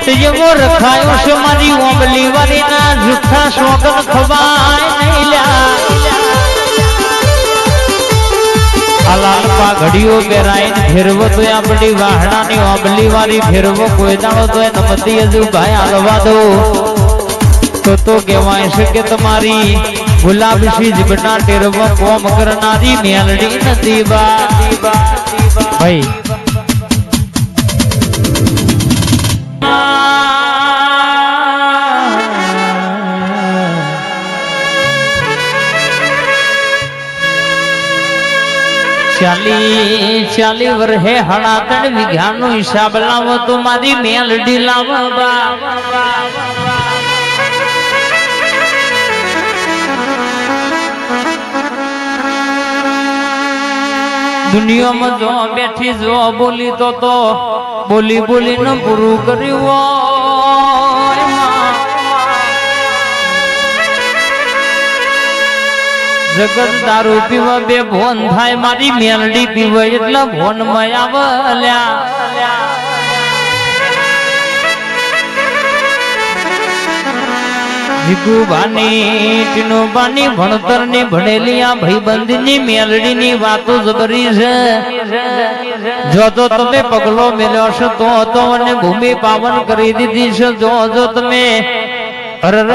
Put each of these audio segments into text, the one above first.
વટ જેવો રખાયો છે મારી ઓમલી વાળીના જુઠ્ઠા સોગન ખવાય નહીં લ્યા. અલાલ પા ઘડીઓ બેરાઈને ફેરવો તો આપણી વાહણાની ઓમલી વાળી ફેરવો, કોઈ દાડો તો નમતી હજુ ભાઈ હાલવા દો. તો તો કહેવાય છે કે તમારી ગુલાબ સી જીબના ટેરવા કોમ કરનારી મેલડી નથી બા. ભાઈ ચાલી ચાલી વર્ષે હણા ત્રણ વીઘાનો હિસાબ લાવો તો મારી મેલડી લાવો દુનિયામાં જો બેઠી જો બોલી તો તો બોલી બોલીને પૂરું કર્યું જગત દારૂ પીવા બે ભોન થાય, મારી મેલડી પીવે એટલે ભોનમાં ભણતરની ભણેલી આ ભાઈબંધની મેલડીની વાતો જબરી છે. જો તો તમે પગલો મેલ્યો છો તો તો ભૂમિ પાવન કરી દીધી છે. જો જો તમે અરર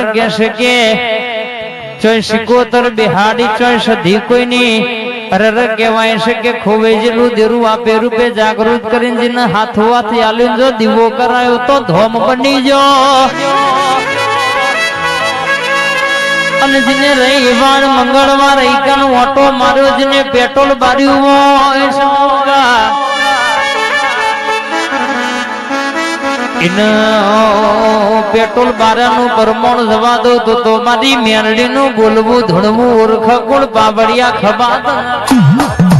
કે ચોય સિકોતર બિહાડી ચોય સધી કોઈની? અરર કહેવાય છે કે ખોવે જેલું દેરું આપે રૂપે જાગૃત કરીને જેને હાથો હાથ દીવો કરાયો તો ધોમ બની જો. અને જેને રવિવાર, મંગળવાર એકાનો ઓટો માર્યો, જેને પેટ્રોલ બાર્યું હોય એને પેટ્રોલ બારાનું પરમણ જવા દો તો તો મારી મેરડીનું બોલવું ધણવું ઓરખા ગુણ પાવડિયા ખબા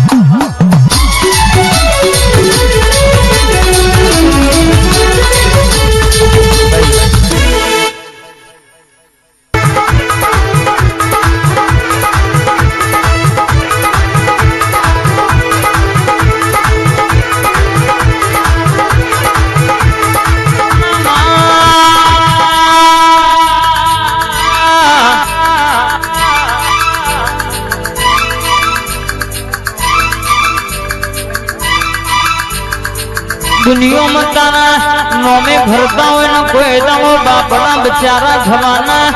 દુનિયામાં તારા નોમે ભરતા હોય ને કોઈ દાડો બાપના બચારા જવાના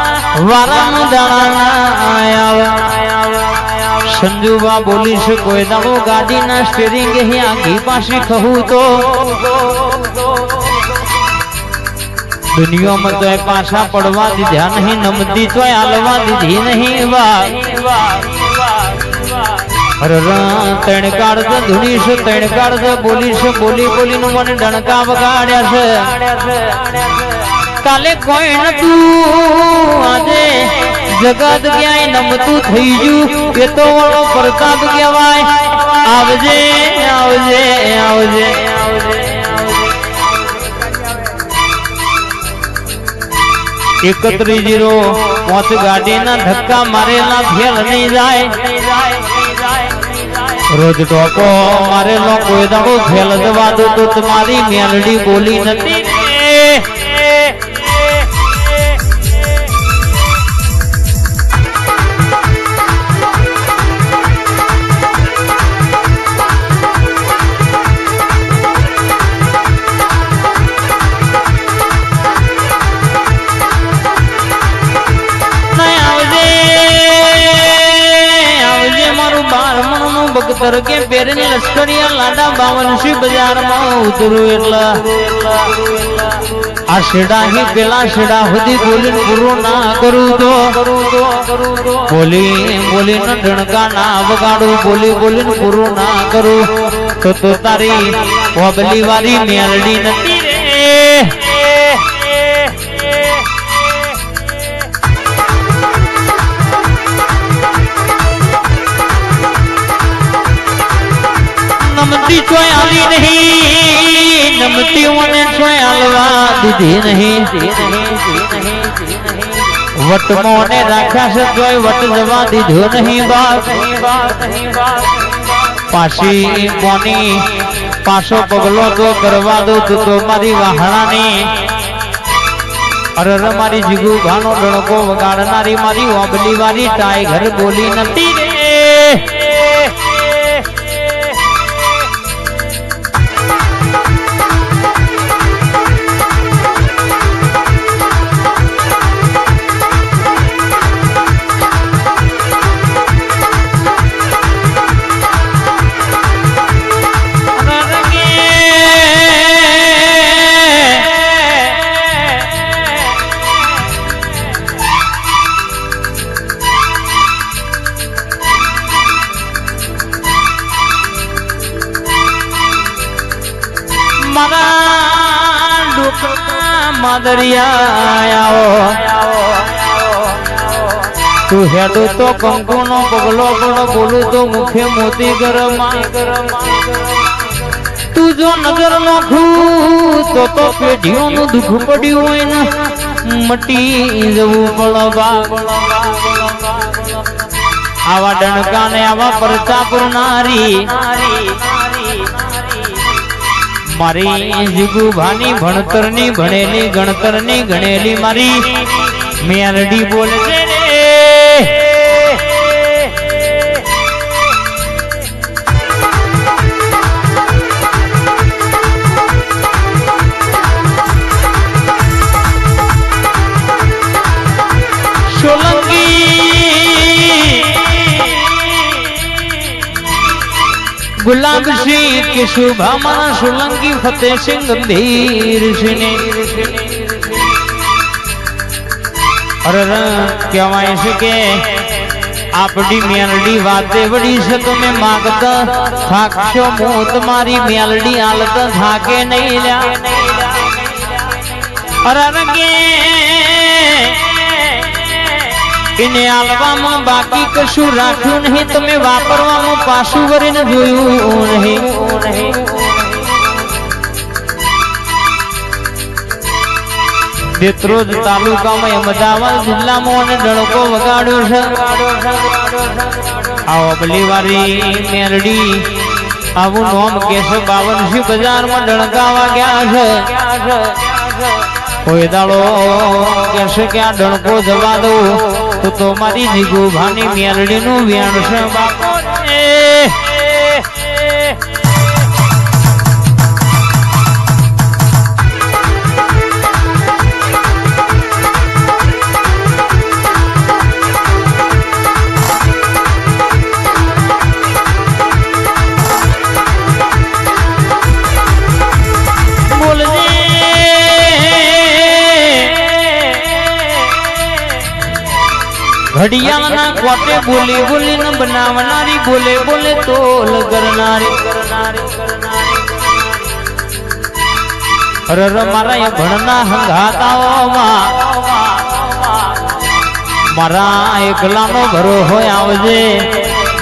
વારાનો દાણા આયા સંજુબા બોલીશ કોઈ દાડો ગાડીના સ્ટેરિંગ અહીંયા ઘી પાસે કહું તો. દુનિયામાં તો પાછા પડવા દીધા નહીં, નમતી તો હાલવા દીધી નહીં, વાહ. ત્રણ કાળ છે છે ત્રણ કાળ છે બોલી છે બોલી, બોલીને મને ડણકા છે. કાલે કોઈ આજે જગત ક્યાંય નમતું થઈ ગયું, એ તો વળો પ્રતાપ કહેવાય. આવજે આવજે આવજે. એકત્રીસ જીરો, પાંચ ગાડીના ધક્કા મારેલા ફેલ નહીં જાય. રોજ ટોકો મારેલો કોઈ દાડો ફેલ જવા દો તો તમારી મેલડી બોલી નથી બારમણનું પર કે પેરીને લશ્કરીયા લાડા બાવનસી બજારમાં ઉતરું એટલા? આ શેડા હી પેલા શેડા સુધી બોલીને પૂરું ના કરું તો? બોલી બોલીને ડણકા ના વગાડું? બોલી, બોલીને પૂરું ના કરું? તો તો તારી વાબલી વાળી મેલડી નથી નમતી આલી નહીં. નમતી મને દીધી નહીં. વટ રાખ્યા છે જોય વટ જવા દીધો નહીં બાપ. પાછી કોની પાછો પગલો તો કરવા દો તો મારી વાહણાની. અરર મારી જીગુ ભાનો ડણકો વગાડનારી મારી ઓબલી વાળી ટાઈગર બોલી નથી મારા ડોકના માદરિયા તું હેડો તો કંકુનો પગલો પણ બોલું તો મુખે મોતી ગરમ. તું જો નજર નોખું તો તો પેઢીઓનું દુઃખ પડ્યું હોય ને. મટી જવું પડવા આવા ડણકા ને આવા પરચા પુરનારી મારી જીગુભાની ભણતરની ભણેલી ગણતરની ગણેલી મારી. મેરડી બોલે કે શુભામાં સોલંકી ફતેહસિંહ ગંભીર સિંહ અરે કહેવાય છે કે આપડી મેલડી વાતે વડી છે તમે માગતા. થાકશો હું તમારી મેલડી હાલત થાકે નહીં લ્યા. અરે રંગે એને આલવામાં બાકી કશું રાખ્યું નહીં. તમે વાપરવામાં પાછું કરીને જોયું નહીં. દેત્રોજ તાલુકામાં અમદાવાદ જિલ્લામાં અને ડણકો વગાડ્યો છે. આ અબલીવારી મેરડી. આવું નોમ કેશવ બાવનસી બજારમાં ડણકાવા ગયા છે. કોઈ દાડો કહેશે કે આ ડણકો જવા દઉં. તો મારી જીગુભાની મેલડીનું વેણ છે બાપો. ઘડિયાળના કોટે બોલી બોલીને બનાવનારી બોલે બોલે તોલ કરનારી અરર મારા ભણના હંગાતાઓમાં મારા એકલાનો ભરો હોય આવજે.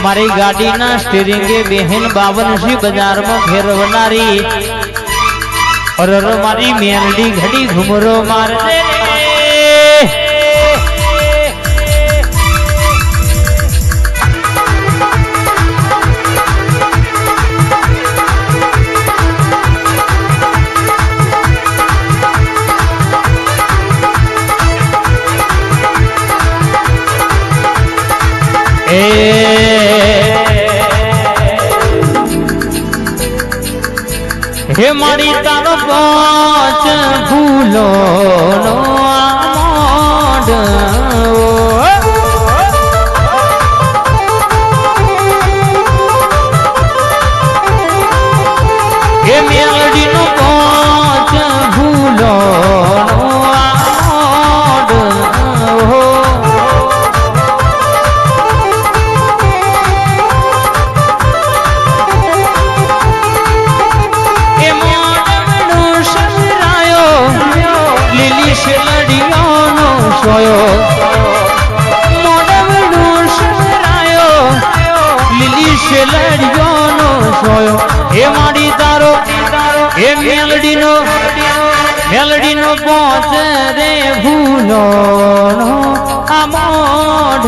મારી ગાડીના સ્ટીરિંગે બેહેન બાવનસી બજારમાં ફેરવનારી. અરર મારી મેલડી ઘડી ઘુમરો મારજે. હે મારી તારો પાંચ ફૂલો એ માડી તારો એ મેલડીનો મેલડીનો પોચ રે ભૂલો આ મોઢ.